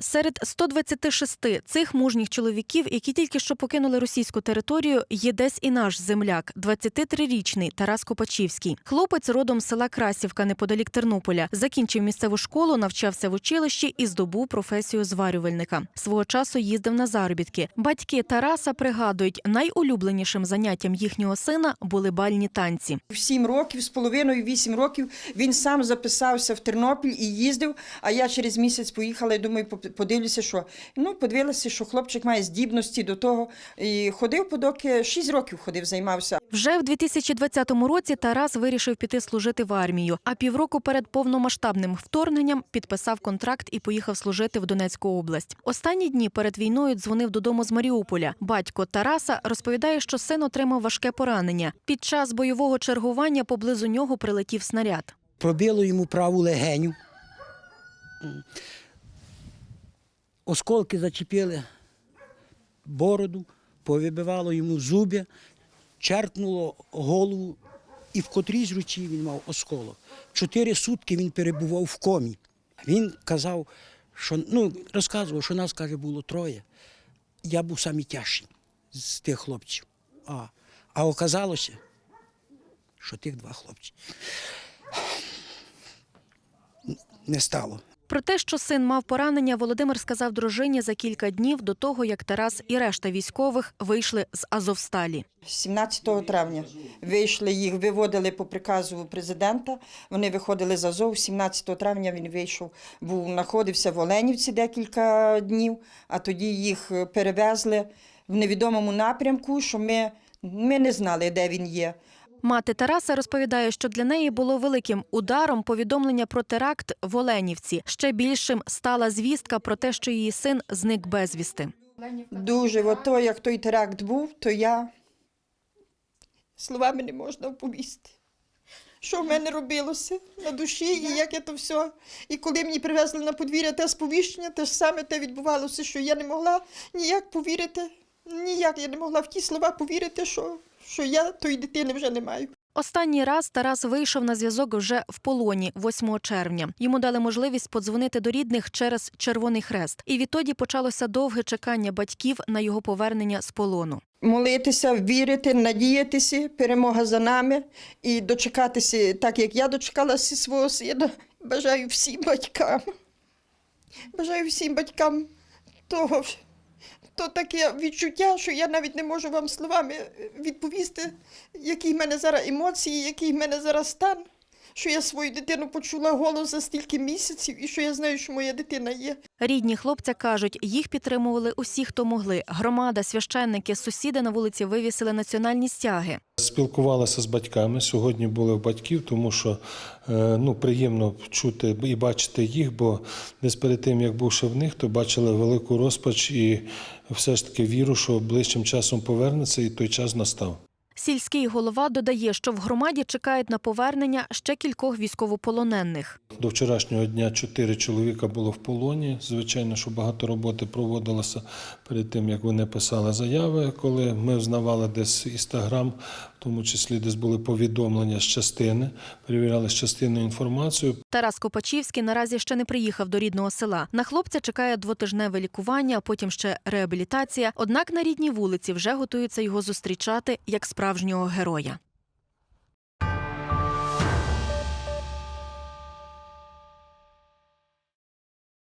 Серед 126 цих мужніх чоловіків, які тільки що покинули російську територію, є десь і наш земляк, 23-річний Тарас Копачівський. Хлопець родом з села Красівка неподалік Тернополя. Закінчив місцеву школу, навчався в училищі і здобув професію зварювальника. Свого часу їздив на заробітки. Батьки Тараса пригадують, найулюбленішим заняттям їхнього сина були бальні танці. В сім років, з половиною вісім років він сам записався в Тернопіль і їздив. А я через місяць поїхала і думаю, подивлюся, що ну подивилася, що хлопчик має здібності до того. І ходив, подоки шість років ходив, займався. Вже в 2020 році Тарас вирішив піти служити в армію. А півроку перед повномасштабним вторгненням підписав контракт і поїхав служити в Донецьку область. Останні дні перед війною дзвонив додому з Маріуполя. Батько Тараса розповідає, що син отримав важке поранення. Під час бойового чергування поблизу нього прилетів снаряд. пробило йому праву легеню. Осколки зачепили бороду, повибивало йому зуби, черкнуло голову, і в котрій з руці він мав осколок. Чотири сутки він перебував в комі. Він казав, що ну, розказував, що нас, каже, було троє. Я був самий тяжчий з тих хлопців. А, а оказалося, що тих два хлопці не стало. Про те, що син мав поранення, Володимир сказав дружині за кілька днів до того, як Тарас і решта військових вийшли з Азовсталі. 17 травня вийшли їх, виводили по приказу президента. Вони виходили з Азов. 17 травня він вийшов, був знаходився в Оленівці декілька днів, а тоді їх перевезли в невідомому напрямку, що ми, ми не знали, де він є. Мати Тараса розповідає, що для неї було великим ударом повідомлення про теракт в Оленівці. Ще більшим стала звістка про те, що її син зник безвісти. Дуже ото, як той теракт був, то я словами не можна оповісти. Що в мене робилося на душі, і як я то все. І коли мені привезли на подвір'я те сповіщення, те ж саме те відбувалося, що я не могла ніяк повірити, ніяк я не могла в ті слова повірити, що, що я тої дитини вже не маю. Останній раз Тарас вийшов на зв'язок вже в полоні 8 червня. Йому дали можливість подзвонити до рідних через Червоний Хрест. І відтоді почалося довге чекання батьків на його повернення з полону. Молитися, вірити, надіятися, перемога за нами і дочекатися, так як я дочекалася свого сина. Бажаю всім батькам. Бажаю всім батькам того. То таке відчуття, що я навіть не можу вам словами відповісти, які в мене зараз емоції, який в мене зараз стан, що я свою дитину почула голос за стільки місяців і що я знаю, що моя дитина є. Рідні хлопця кажуть, їх підтримували усі, хто могли. Громада, священники, сусіди на вулиці вивісили національні стяги. Спілкувалися з батьками. Сьогодні були в батьків, тому що е, ну, приємно чути і бачити їх, бо десь перед тим, як бувши в них, то бачили велику розпач і все ж таки віру, що ближчим часом повернеться, і той час настав. Сільський голова додає, що в громаді чекають на повернення ще кількох військовополонених. До вчорашнього дня чотири чоловіка було в полоні. Звичайно, що багато роботи проводилося перед тим, як вони писали заяви. Коли ми взнавали десь інстаграм, в тому числі десь були повідомлення з частини, перевіряли з частини інформацію. Тарас Копачівський наразі ще не приїхав до рідного села. На хлопця чекає двотижневе лікування, а потім ще реабілітація. Однак на рідній вулиці вже готуються його зустрічати як справжнього героя.